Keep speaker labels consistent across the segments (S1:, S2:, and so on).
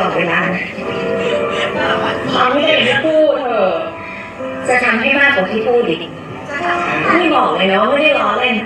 S1: ลอดเวลาความที่อย่างที่พูดเธอจะทำให้มากกว่าที่พูดอีกไม่บอกเลยนะว่าไม่ได้ล้อเล่น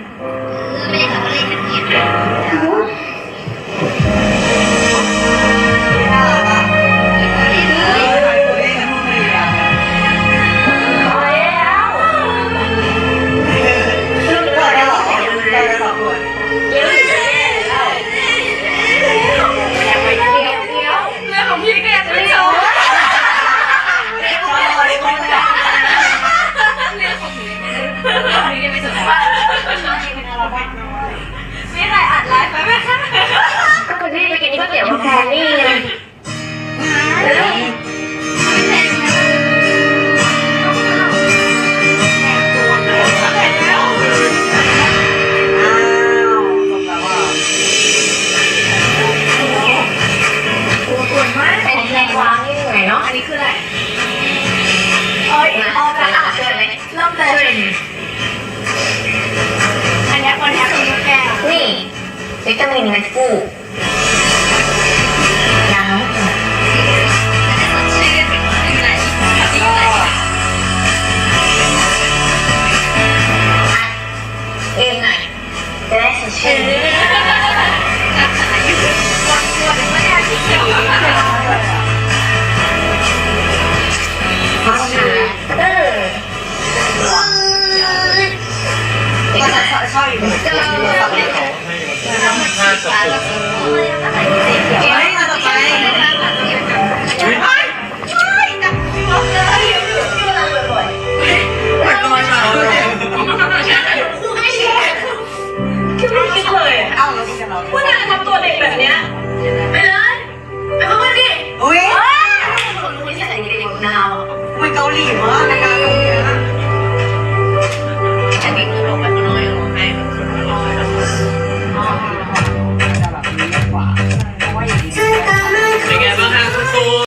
S1: เห
S2: นื่อย
S1: เนาะ
S2: อันนี้คืออะไรโอ้ยออกแล้วอะเริ่มเลยอันนี้คนนี้คือลูกแก้ว
S1: นี่วิตามินเม็ดฟูยัง
S2: ชื่อเป็นอะไรจริงไหน
S1: เอ็นหน่อยจะได้สดชื่น
S2: วัน อุ้ยคนรู้ที่ใส่เก
S1: งหนาวมันเกา
S2: หลี
S3: มาก
S2: นะคะ